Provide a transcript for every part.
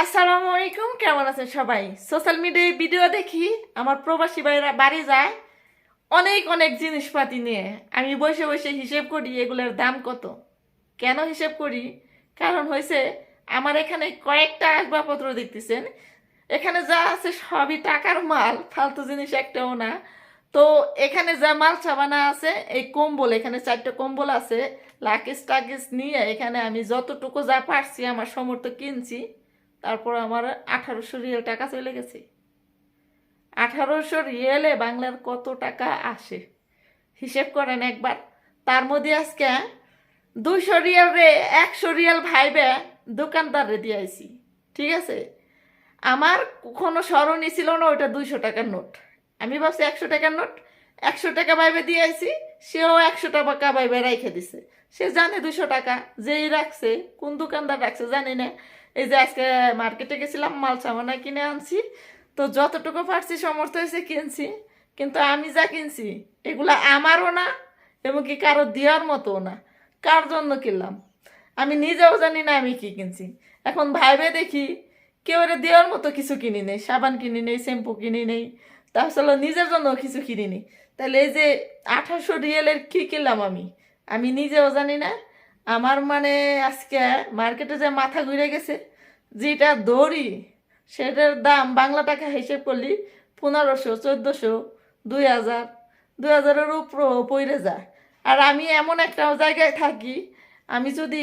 আসসালামু আলাইকুম, কেমন আছেন সবাই? সোশ্যাল মিডিয়ায় ভিডিও দেখি, আমার প্রবাসী ভাইরা বাড়ি যায়, অনেক অনেক জিনিসপাতি নিয়ে। আমি বসে বসে হিসেব করি এগুলোর দাম কত। কেন হিসেব করি? কারণ হয়েছে, আমার এখানে কয়েকটা আসবাবপত্র দেখতেছেন। এখানে যা আছে সবই টাকার মাল, ফালতু জিনিস একটাও না। তো এখানে যা মাল সাবানা আছে, এই কম্বল, এখানে চারটে কম্বল আছে লাকিস টাকিস নিয়ে এখানে আমি যতটুকু যা পারছি, আমার সমর্থ কিনছি। তারপর আমার আঠারোশো রিয়েল টাকা চলে গেছে। আঠারোশো রিয়েলে বাংলার কত টাকা আসে? হিসেব করেন একবার। তার মধ্যে আজকে দুইশো রিয়াল রে একশো রিয়াল ভাইবে দোকানদারে দিয়েছি ঠিক আছে? আমার কোনো স্মরণই ছিল না ওইটা দুইশো টাকার নোট। আমি ভাবছি একশো টাকার নোট, একশো টাকা বাইবে দিয়েছি সেও একশো টাকা ভাইবে রেখে দিছে। সে জানে দুশো টাকা, যেই রাখছে, কোন দোকানদার রাখছে জানি না। এই যে আজকে মার্কেটে গেছিলাম, মাল সামানা কিনে আনছি। তো যতটুকু পারছি সমর্থ হয়েছে কিনছি, কিন্তু আমি যা কিনছি, এগুলো আমারও না, এবং কি কারও দেওয়ার মতো না। কার জন্য কিনলাম? আমি নিজেও জানি না আমি কি কিনছি। এখন ভাইবে দেখি, কেউ রে দেওয়ার মতো কিছু কিনি নেই, সাবান কিনি নেই, শ্যাম্পু কিনি নেই তাহলে নিজের জন্য কিছু কিনি নি তাহলে এই যে আঠারোশো রিয়েলের কি কিনলাম আমি? আমি নিজেও জানি না আমার মানে আজকে মার্কেটে যে মাথা ঘুরে গেছে, যেটা দড়ি, সেটার দাম বাংলা টাকা হিসেব করলি পনেরোশো, চোদ্দোশো, দুই হাজার, দুই হাজারের উপরও পড়ে যায়। আর আমি এমন একটা জায়গায় থাকি, আমি যদি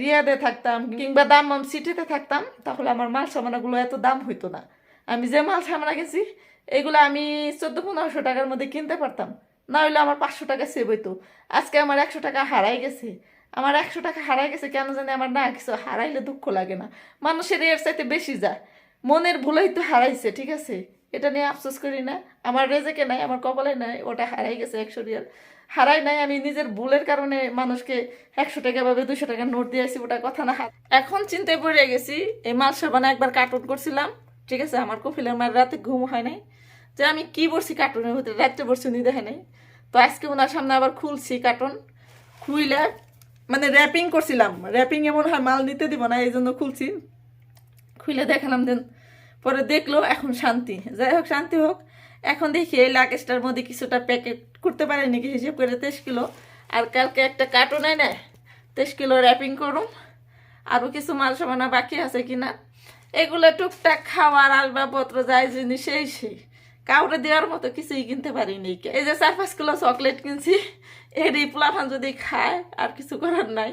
রিয়াদে থাকতাম কিংবা দাম্মাম সিটিতে থাকতাম, তাহলে আমার মাল সামানাগুলো এত দাম হইতো না। আমি যে মাল সামানা গেছি, এগুলো আমি চোদ্দ, পনেরোশো টাকার মধ্যে কিনতে পারতাম। না হলে আমার পাঁচশো টাকা সেভ হইতো। আজকে আমার একশো টাকা হারাই গেছে। আমার একশো টাকা হারাই গেছে, কেন জানি আমার না কিছু হারাইলে দুঃখ লাগে না। মানুষের এর চাইতে বেশি যায় মনের ভুলেই তো হারাইছে, ঠিক আছে? এটা নিয়ে আফসোস করি না। আমার রেজেকে নাই, আমার কপালে নাই, ওটা হারাই গেছে একশো রিয়াল। হারাই নাই, আমি নিজের ভুলের কারণে মানুষকে একশো টাকা ভাবে দুশো টাকা নোট দিয়েছি ওটা কথা না। এখন চিন্তায় পড়ে গেছি, এই মাল সাবানা একবার কার্টুন করছিলাম, ঠিক আছে? আমার কফিলের মায়ের রাতে ঘুম হয় নাই। যে আমি কি বলছি কার্টুনের ভিতরে? রাত্রে বসছি উনি দেখে নাই। তো আজকে ওনার সামনে আবার খুলছি কার্টুন খুইলে মানে র্যাপিং করছিলাম। র্যাপিং এমন হয়, মাল নিতে দিব না, এই জন্য খুলছি। খুলে দেখালাম দেন, পরে দেখল এখন শান্তি। যাই হোক, শান্তি হোক। এখন দেখি এই লাগেজটার মধ্যে কিছুটা প্যাকেট করতে পারে নাকি, হিসেব করে তেইশ কিলো। আর কালকে একটা কার্টুন এনে তেইশ কিলো র্যাপিং করুম। আরও কিছু মাল সামানা বাকি আছে কিনা। এগুলো টুকটাক খাওয়ার আসবাবপত্র যাই জিনিস, সেই সেই। কাউরে দেওয়ার মতো কিছুই কিনতে পারিনি। এই যে চার পাঁচ কিলো চকলেট কিনছি এরই পোলাফান যদি খায়, আর কিছু করার নাই।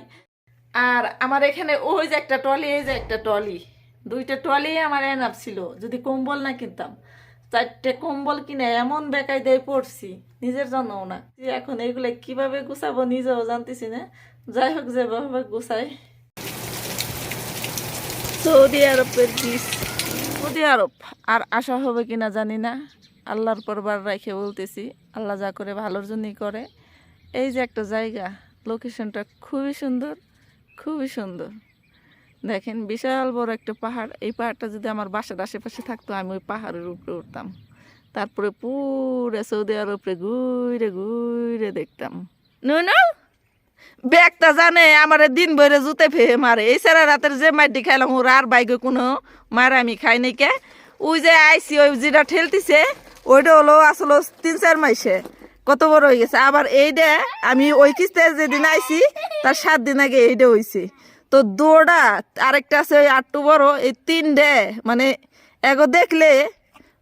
আর আমার এখানে ওই যে একটা টলি এই যে একটা টলি দুইটা টলি আমার এনাফ ছিল, যদি কম্বল না কিনতাম। চারটে কম্বল কিনে এমন বেকায় দিয়ে পড়ছি, নিজের জন্যও না। এখন এগুলো কীভাবে গুছাবো নিজেও জানতেছি না। যাই হোক, যেভাবে গুছাই। সৌদি আরবের ডিস সৌদি আরব আর আশা হবে কিনা জানি না। আল্লাহর পরবার রেখে বলতেছি, আল্লাহ যা করে ভালোর জন্যই করে। এই যে একটা জায়গা লোকেশনটা খুবই সুন্দর খুবই সুন্দর। দেখেন, বিশাল বড় একটা পাহাড়। এই পাহাড়টা যদি আমার বাসার আশেপাশে থাকতো, আমি ওই পাহাড়ের উপরে উঠতাম। তারপরে পুরো সৌদি আরবে ঘুরে ঘুরে দেখতাম। নুনু! ব্যাগটা জানে, আমার দিন ভরে জুতে ফেয়ে মারে। এই সারা রাতের যে মাটি খাইলাম, ওর আর বাইকে কোনো মার আমি খাই নাই কে। ওই যে আইসি, ওই যেটা ঠেলতিছে, ওইটা হলো আসলে তিন চার মাসে কত বড় হয়ে গেছে। আবার এইটা আমি ওই কিস্তে যেদিন আইছি তার সাত দিন আগে এইটা হয়েছে তো দৌড়া আরেকটা আছে ওই আটটু বড়, এই তিন তিনটে মানে এগো দেখলে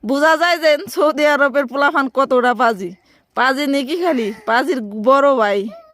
বোঝা যায় যে সৌদি আরবের পোলাফান কতটা পাজি। পাজি নাকি খালি? পাজির বড় ভাই।